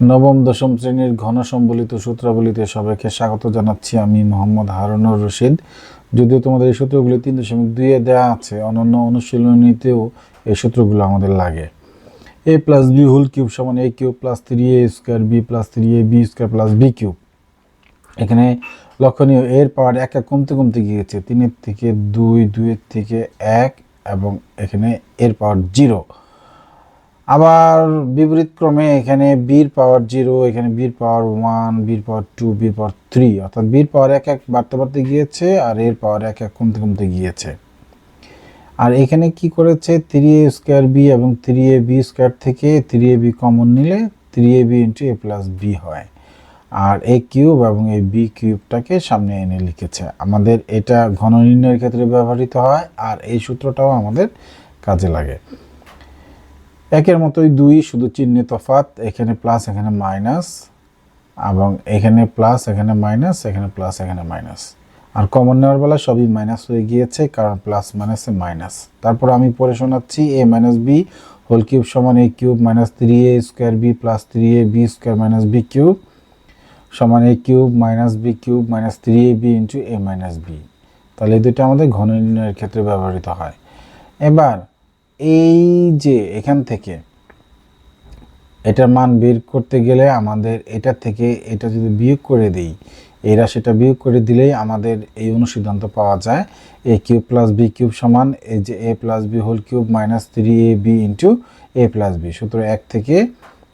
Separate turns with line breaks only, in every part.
নবম, দশম শ্রেণির ঘন সম্বলিত সূত্রাবলীতে সবাইকে স্বাগত জানাচ্ছি আমি মোহাম্মদ হারুনুর রশিদ। যদিও তোমাদের এই সূত্রগুলি তিন দশমিক দুইয়ে দেওয়া আছে, অনন্য অনুশীলনীতেও এই সূত্রগুলো আমাদের লাগে। A plus B whole cube সমান A cube plus three A square B plus three A B square plus B cube. এখানে লক্ষণীয়, এর পাওয়ার এক এক কমতে কমতে গিয়েছে, তিনের থেকে দুই, দুইয়ের থেকে এক, এবং এখানে এর পাওয়ার জিরো। আবার বিপরীত ক্রমে এখানে বির পাওয়ার জিরো, এখানে বির পাওয়ার ওয়ান, বির পাওয়ার টু, বির পাওয়ার থ্রি, অর্থাৎ বির পাওয়ার এক এক বাড়তে বাড়তে গিয়েছে আর এর পাওয়ার এক এক কমতে কমতে গিয়েছে। আর এখানে কি করেছে? থ্রি এ স্কোয়ার বি এবং থ্রি এ বি স্কোয়ার থেকে থ্রি এ বি কমন নিলে three A B into A plus B হয়। আর এ কিউব এবং এই বি কিউবটাকে সামনে এনে লিখেছে। আমাদের এটা ঘন নির্ণয়ের ক্ষেত্রে ব্যবহৃত হয় আর এই সূত্রটাও আমাদের কাজে লাগে। একের মতোই দুই, শুধু চিহ্নে তফাত এখানে প্লাস এখানে মাইনাস এবং এখানে প্লাস এখানে মাইনাস এখানে প্লাস এখানে মাইনাস আর কমন নেওয়ার বেলা সবই মাইনাস হয়ে গিয়েছে, কারণ প্লাস মাইনাসে মাইনাস তারপর আমি পড়ে শোনাচ্ছি A minus B whole cube সমান A cube minus three A square B plus three A B square minus B cube সমান A cube minus B cube minus three A B into A minus B তাহলে এই দুটো আমাদের ঘন নির্ণয়ের ক্ষেত্রে ব্যবহৃত হয়। এবার, এই যে এখান থেকে এটার মান বের করতে গেলে আমাদের এটা থেকে এটা যদি বিয়োগ করে দিই, এই রাশিটা বিয়োগ করে দিলেই আমাদের এই অনুসিদ্ধান্ত পাওয়া যায়। A cube plus B cube সমান, এই যে A plus B whole cube minus three A B into A plus B. সুতরাং এক থেকে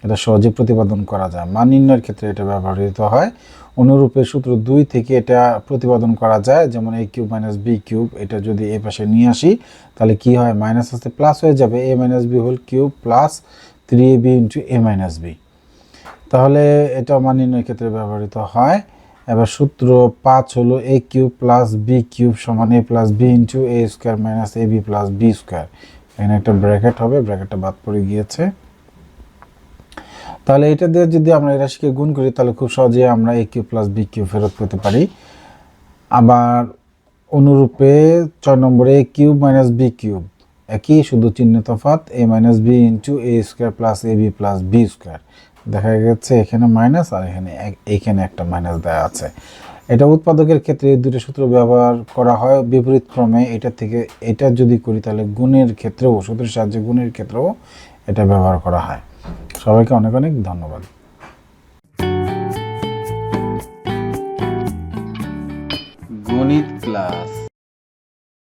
এটা সহজে প্রতিপাদন করা যায়। মান নির্ণয়ের ক্ষেত্রে এটা ব্যবহৃত হয়। অনুরূপে সূত্র দুই থেকে এটা প্রতিপাদন করা যায়, যেমন A cube minus B cube, এটা যদি এ পাশে নিয়ে আসি, তাহলে কি হয়? মাইনাস আসতে প্লাস হয়ে যাবে। A minus B whole cube plus three A B into A minus B তাহলে এটা মান নির্ণয়ের ক্ষেত্রে ব্যবহৃত হয়। এবার সূত্র পাঁচ হলো A cube plus B cube সমান A plus B into A square minus A B plus B square এখানে একটা ব্র্যাকেট হবে ব্র্যাকেটটা বাদ পড়ে গিয়েছে। তাহলে এটা দিয়ে যদি আমরা এই রাশিকে গুণ করি, তাহলে খুব সহজে আমরা A cube plus B cube ফেরত পেতে পারি। আবার অনুরূপে ছয় নম্বরে A cube minus B cube একই শুধু চিহ্ন তফাত A minus B into A square plus A B plus B square দেখা গেছে এখানে মাইনাস আর এখানে এইখানে একটা মাইনাস দেওয়া আছে। এটা উৎপাদকের ক্ষেত্রে দুটো সূত্র ব্যবহার করা হয় বিপরীত ক্রমে এটা থেকে এটা যদি করি, তাহলে গুণের ক্ষেত্রেও, সূত্রের সাহায্যে গুণের ক্ষেত্রেও এটা ব্যবহার করা হয়। সবাইকে অনেক অনেক ধন্যবাদ।
গণিত ক্লাস।